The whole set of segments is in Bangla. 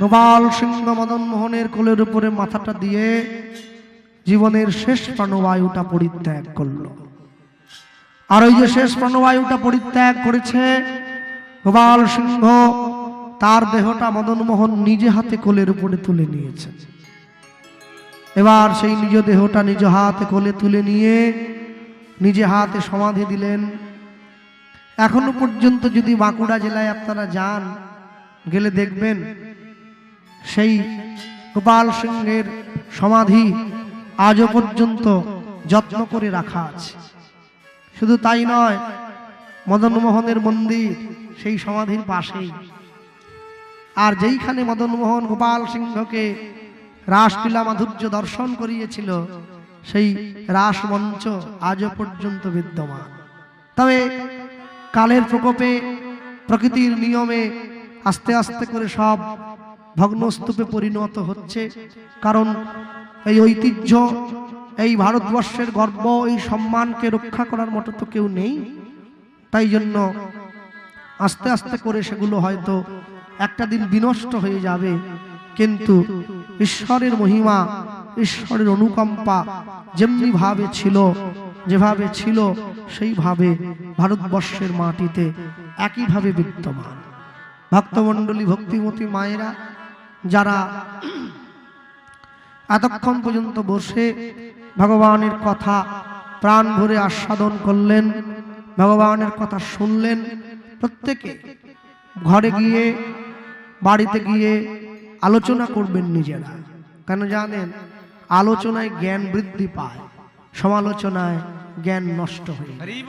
গোপাল সিংহ মদন মোহনের কোলের উপরে মাথাটা দিয়ে জীবনের শেষ প্রাণবায়ুটা পরিত্যাগ করল। আর ওই যে শেষ প্রাণবায়ুটা পরিত্যাগ করেছে গোপাল সিংহ, তার দেহটা মদন মোহন নিজে হাতে কোলের উপরে তুলে নিয়েছে। এবার সেই নিজ দেহটা নিজ হাতে কোলে তুলে নিয়ে নিজে হাতে সমাধি দিলেন। এখনও পর্যন্ত যদি বাঁকুড়া জেলায় আপনারা যান, গেলে দেখবেন সেই গোপাল সিংহের সমাধি আজও পর্যন্ত যত্ন করে রাখা আছে। শুধু তাই নয় মদন মোহনের মন্দির সেই সমাধির পাশেই। আর যেইখানে মদনমোহন গোপাল সিংহকে রাসলীলা মাধুর্য দর্শন করিয়েছিল, সেই রাসমঞ্চ আজও পর্যন্ত বিদ্যমান। তবে কালের প্রকোপে, প্রকৃতির নিয়মে আস্তে আস্তে করে সব ভগ্নস্তূপে পরিণত হচ্ছে। কারণ এই ঐতিহ্য, এই ভারতবর্ষের গর্ব, এই সম্মানকে রক্ষা করার মতো তো কেউ নেই। তাই জন্য আস্তে আস্তে করে সেগুলো হয়তো একটা দিন বিনষ্ট হয়ে যাবে। কিন্তু ঈশ্বরের মহিমা, ঈশ্বরের অনুকম্পা যেমনি ভাবে ছিল যেভাবে ছিল, সেইভাবে ভারতবর্ষের মাটিতে একইভাবে বিদ্যমান। ভক্তমণ্ডলী, ভক্তিমতী মায়েরা, যারা এতক্ষণ পর্যন্ত বসে ভগবানের কথা প্রাণ ভরে আস্বাদন করলেন, ভগবানের কথা শুনলেন, প্রত্যেকে ঘরে গিয়ে, বাড়িতে গিয়ে আলোচনা করবেন নিজেরা। কেন জানেন? আলোচনায় জ্ঞান বৃদ্ধি পায়, সমালোচনায় জ্ঞান নষ্ট হয়ে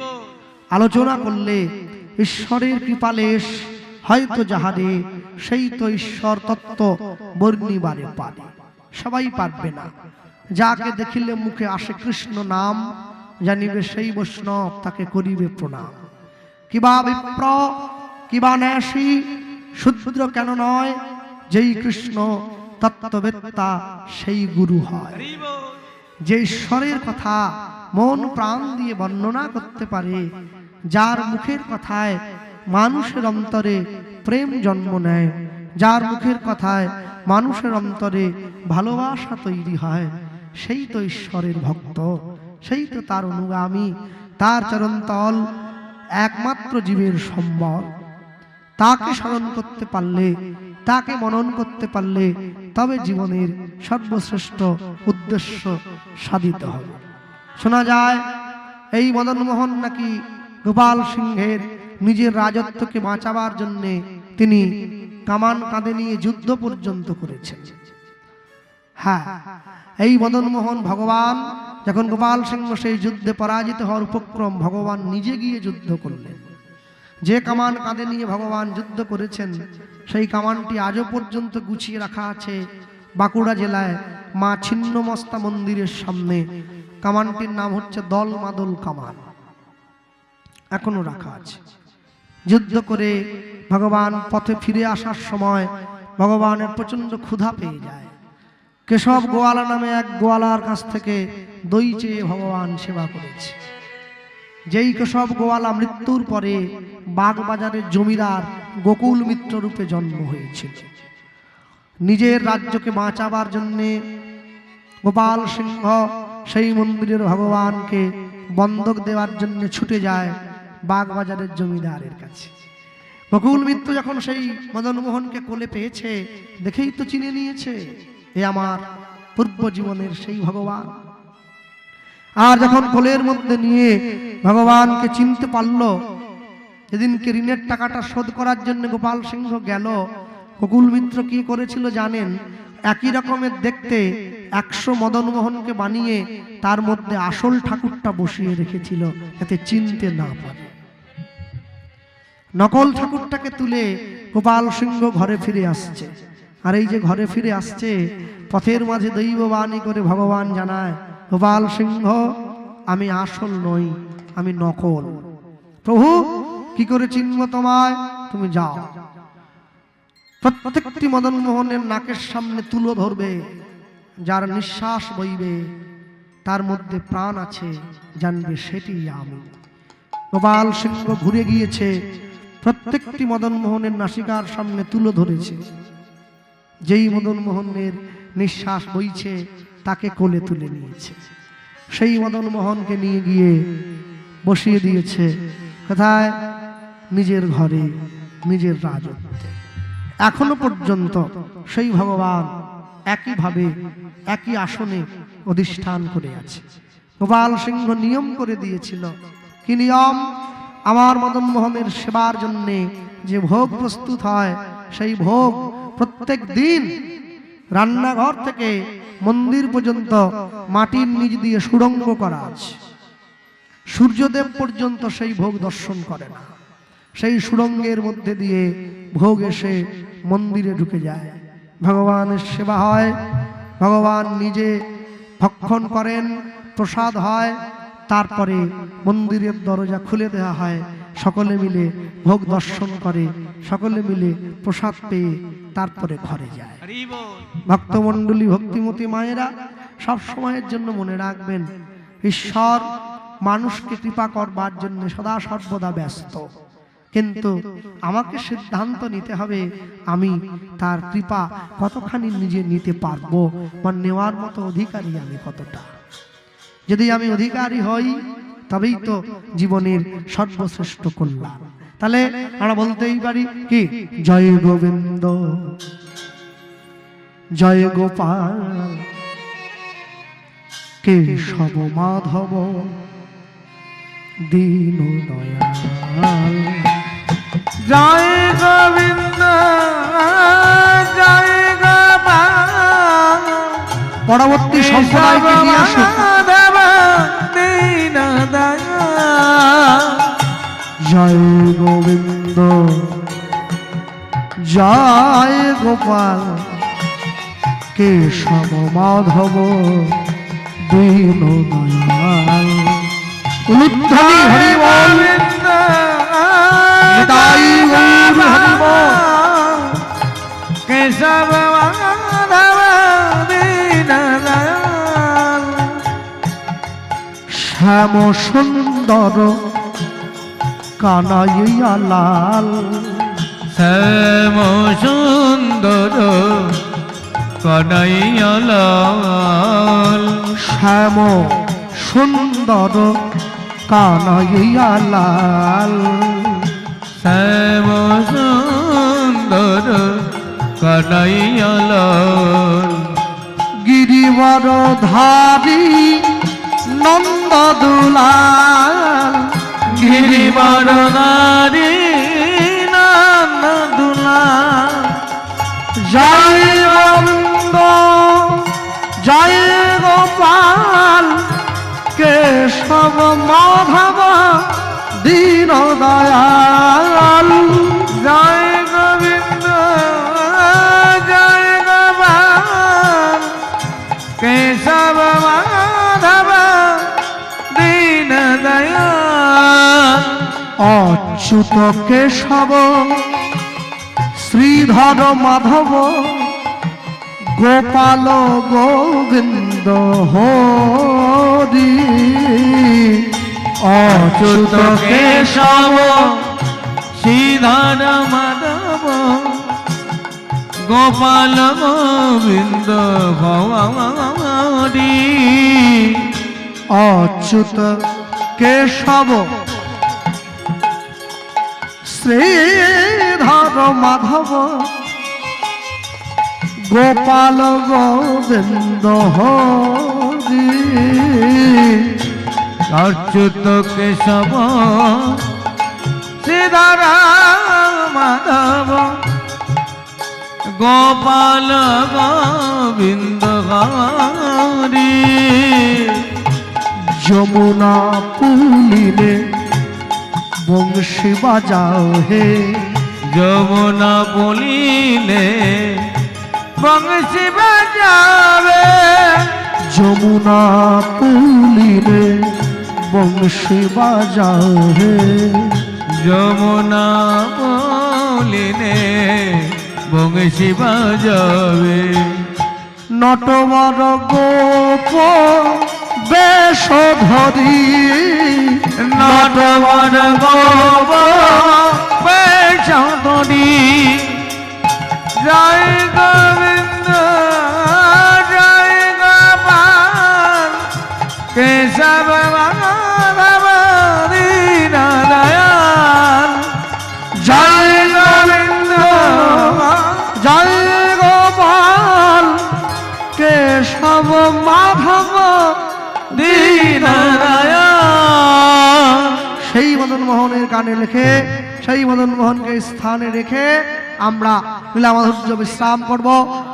আলোচনা করলে ঈশ্বরের কৃপালেশ হয়তো যাহারে সেই তো ঈশ্বর তত্ত্ব বর্ণিবারে পারে। সবাই পারবে না। যাকে দেখিলে মুখে আসে কৃষ্ণ নাম জানিবে সেই বৈষ্ণব তাকে করিবে প্রণাম। কিবা বিপ্র কিবা ন্যাসী শুদ্র কেন নয় যেই কৃষ্ণ তত্ত্ববেত্তা সেই গুরু হয়। যে ঈশ্বরের কথা মন প্রাণ দিয়ে বর্ণনা করতে পারে, যার মুখের কথায় মানুষের অন্তরে প্রেম জন্ম নেয়, যার মুখের কথায় মানুষের অন্তরে ভালোবাসা তৈরি হয়। সেই তো ঈশ্বরের ভক্ত, সেই তো তার অনুগামী, তার চরণতল একমাত্র জীবের সম্বল। তাকে স্মরণ করতে পারলে, তাকে মনন করতে পারলে তবে জীবনের সর্বশ্রেষ্ঠ উদ্দেশ্য সাধিত হবে। শোনা যায়, এই মদনমোহন নাকি গোপাল সিংহের নিজের রাজত্বকে বাঁচাবার জন্যে তিনি কামান কাঁধে নিয়ে যুদ্ধ পর্যন্ত করেছেন। হ্যাঁ এই মদনমোহন ভগবান, যখন গোপাল সিংহ সেই যুদ্ধে পরাজিত হওয়ার উপক্রম ভগবান নিজে গিয়ে যুদ্ধ করলেন। যে কামান কাঁধে নিয়ে ভগবান যুদ্ধ করেছেন, সেই কামানটি আজও পর্যন্ত গুছিয়ে রাখা আছে বাঁকুড়া জেলায় মা ছিন্নমস্তা মন্দিরের সামনে। কামানটির নাম হচ্ছে দল মাদল কামান এখনও রাখা আছে। যুদ্ধ করে ভগবান পথে ফিরে আসার সময় ভগবানের প্রচণ্ড ক্ষুধা পেয়ে যায়। কেশব গোয়ালা নামে এক গোয়ালার কাছ থেকে দই চেয়ে ভগবান সেবা করেছে। যেই কেশব গোয়ালা মৃত্যুর পরে বাগবাজারের জমিদার গোকুল মিত্র রূপে জন্ম হয়েছিল। নিজের রাজ্যকে বাঁচাবার জন্যে গোপাল সিংহ সেই মন্দিরের ভগবানকে বন্ধক দেওয়ার জন্য ছুটে যায় বাগবাজারের জমিদারের কাছে। গোকুল মিত্র যখন সেই মদন মোহনকে কোলে পেয়েছে, দেখেই তো চিনে নিয়েছে, এ আমার পূর্ব জীবনের সেই ভগবান। আর যখন কোলের মধ্যে নিয়ে ভগবানকে চিনতে পারল যেদিনকে ঋণের টাকাটা শোধ করার জন্য গোপাল সিংহ গেল গোকুল মিত্র কি করেছিল জানেন? একই রকমের দেখতে একশো মদন মোহনকে বানিয়ে তার মধ্যে আসল ঠাকুরটা বসিয়ে রেখেছিল, যাতে চিনতে না পারে। নকল ঠাকুরটাকে তুলে গোপাল সিংহ ঘরে ফিরে আসছে। আর এই যে ঘরে ফিরে আসছে, পথের মাঝে দৈববাণী করে ভগবান জানায়, গোপাল সিংহ, আমি আসল নই, আমি নকল। প্রভু, কি করে চিনব তোমায়? তুমি যাও। প্রত্যেকটি মদন মোহনের নাকের সামনে তুলো ধরবে, যার নিঃশ্বাস বইবে, তার মধ্যে প্রাণ আছে, জানবে সেটি আমি। গোপাল সিংহ ঘুরে গিয়েছে, প্রত্যেকটি মদন মোহনের নাসিকার সামনে তুলো ধরেছে। যেই মদন মোহনের নিঃশ্বাস বইছে, তাকে কোলে তুলে নিয়েছে। সেই মদন মোহনকে নিয়ে গিয়ে বসিয়ে দিয়েছে, কোথায়? নিজের ঘরে, নিজের রাজত্বে। এখনও পর্যন্ত সেই ভগবান একইভাবে, একই আসনে অধিষ্ঠান করে আছে। গোপাল সিংহ নিয়ম করে দিয়েছিল কি নিয়ম? আমার মদন মোহনের সেবার জন্যে যে ভোগ প্রস্তুত হয়, সেই ভোগ প্রত্যেক দিন রান্নাঘর থেকে মন্দির পর্যন্ত মাটির নিচ দিয়ে সুড়ঙ্গ করা আছে। সূর্যদেব পর্যন্ত সেই ভোগ দর্শন করে না। সেই সুড়ঙ্গের মধ্যে দিয়ে ভোগ এসে মন্দিরে ঢুকে যায়। ভগবানের সেবা হয়, ভগবান নিজে ভক্ষণ করেন, প্রসাদ হয়, তারপরে মন্দিরের দরজা খুলে দেওয়া হয়। সকলে মিলে ভোগ দর্শন করে, সকলে মিলে প্রসাদ পেয়ে তারপরে ঘরে যায়। ভক্তমণ্ডলী, ভক্তিমতী মায়েরা সব সময়ের জন্য মনে রাখবেন, ঈশ্বর মানুষকে কৃপা করবার জন্য সদা সর্বদা ব্যস্ত। কিন্তু আমাকে সিদ্ধান্ত নিতে হবে, আমি তার কৃপা কতখানি নিজে নিতে পারব বা নেওয়ার মতো অধিকারী আমি কতটা। যদি আমি অধিকারী হই, তবেই তো জীবনের সর্বশ্রেষ্ঠ কল্যাণ। তাহলে আমরা বলতেই পারি কি? জয় গোবিন্দ, জয় গোপাল কেশব মাধব দীন জয় গোবিন্দ জয় পরবর্তী সম্প্রদায়কে নিয়ে আসুন। দেব দীন জয় গোবিন্দ জয় গোপাল। কেশব মাধব দীন শ্যাম সুন্দর কানাইয়া লাল। শ্যাম সুন্দর কনাইয়ালাল শ্যাম সুন্দর কানাইয়া লাল। শ্যাম সুন্দর কনাইয়ালাল গিরিবর ধারী নন্দ দুলাল গিরিবর নারী নন্দুলা জয় গোবিন্দ জয় গোপাল কেশব মাধব দীন অচ্যুত কেশব শ্রীধর মাধব, গোপাল গোবিন্দ হরি। অচ্যুত কেশব শ্রীধর মাধব, গোপাল গোবিন্দ ভবারি অচ্যুত কেশব শ্রীধর মাধব। গোপাল গোবিন্দ অচ্যুত কেশব। শ্রীধর মাধব। গোপাল গোবিন্দ হরি। যমুনা পুলিনে বংশী বাজাও হে। যমুনা বলিলে বংশী বাজাবে। যমুনা পুলিনে বংশী বাজাও হে। যমুনা বলিলে বংশী বাজাবে। নটবর গোপ বেশ ধরি নটবন বেশ ধরি জয় মোহনের গানে লিখে, সেই মদন মোহনকে স্থানে রেখে আমরা লীলামাধুর্য বিশ্রাম করব।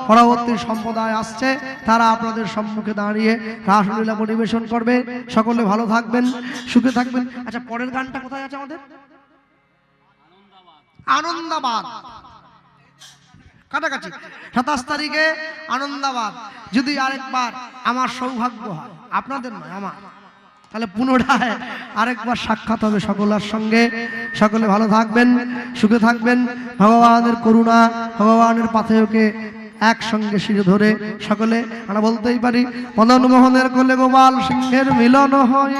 পরবর্তী সম্প্রদায় আসছে, তারা আপনাদের সম্মুখে দাঁড়িয়ে রাসলীলা পরিবেশন করবে। সকলে ভালো থাকবেন, সুখে থাকবেন। আচ্ছা পরের গানটা কোথায় আছে আমাদের? আনন্দাবাদ। কাছাকাছি, সাতাশ তারিখে আনন্দাবাদ। যদি আরেকবার, আমার সৌভাগ্য হয়, আপনাদের নয়, আমার। তাহলে পুনরায় আরেকবার সাক্ষাৎ হবে সকলের সঙ্গে। সকলে ভালো থাকবেন সুখে থাকবেন। ভগবানের করুণা ভগবানের পাথেয়কে একসঙ্গে শিরে ধরে সকলে আমরা বলতেই পারি মদন মোহনের কোলে গোপাল সিংহের মিলন হয়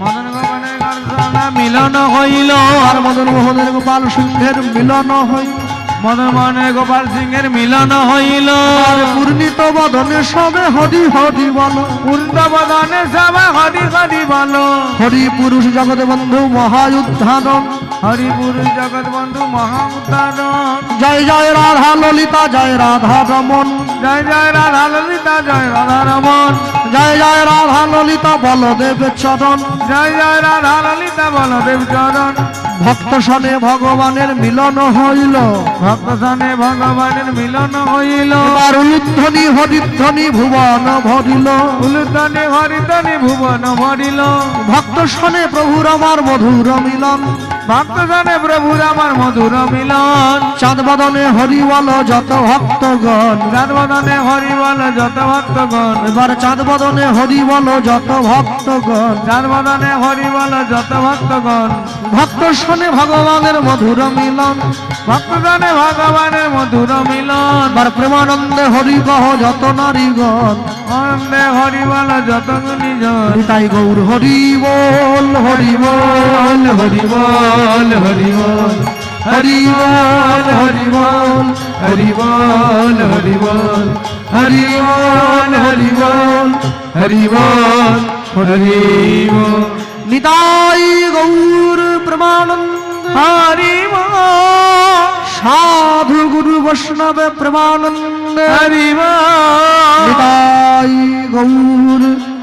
মদন গর্জনা মিলন হইল। আর মদন মোহনের গোপাল সিংহের মিলন না। মদন মোহনের গোপাল সিংহের মিলন হইল। পূর্ণিত বদনে সবে হরি হরি বল। বদনে সবা হরি হরি বল। হরি পুরুষ জগৎ বন্ধু মহাযুদ্ধানন। হরিপুর জগৎ বন্ধু মহাউত্তারণ জয় জয় রাধা ললিতা জয় রাধা রমন। জয় জয় রাধা ললিতা জয় রাধা রমন। জয় জয় রাধা ললিতা বলদেব চরণ। জয় জয় রাধা ললিতা বলদেব চরণ। ভক্ত সনে ভগবানের মিলন হইল ভক্ত সনে ভগবানের মিলন হইল। আর উলুধ্বনি হরিধ্বনি ভুবন ভরিল। উলুধ্বনি হরিধ্বনি ভুবন ভরিল। ভক্ত সনে প্রভুর আমার মধুর মিলন। ভক্ত সনে প্রভুর আমার মধুর মিলন। চাঁদ বদনে হরি বল যত ভক্তগণ। বদনে হরি বল যত ভক্তগণ। এবার চাঁদ বদনে হরি বল যত ভক্তগণ। বদনে হরি বল যত ভক্তগণ। ভক্ত শোনে ভগবানের মধুর মিলন। ভক্ত সনে ভগবানের মধুর মিলন। এবার প্রেমানন্দে হরি কহ যত নারীগণ। আনন্দে হরি বল যত গুণীজন। তাই গৌর হরি বল হরি বল হরি বল হরি বল হরি বল হরি বল হরি বল হরি বল হরি বল হরি বল হরি বল হরি বল নিতাই গৌর প্রেমানন্দ হরি বল সাধু গুরু বৈষ্ণব প্রেমানন্দ হরি বল নিতাই গৌর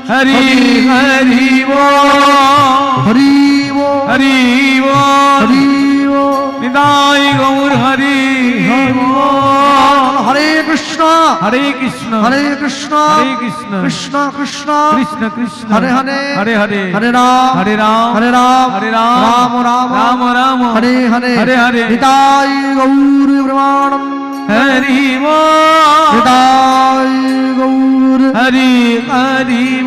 হরি হরি বল হরি हरि हरि निदाय गौर हरि। हरे कृष्णा। हरे कृष्ण। हरे कृष्ण। हरे कृष्ण। कृष्ण कृष्ण। कृष्ण कृष्ण। हरे हरे। हरे हरे। हरे राम। हरे राम। हरे राम। हरे राम। राम राम। राम राम। हरे हरे। हरे हरे। निदाई गौर ब्रह्मानं हरि निदाय गौर। हरि हरि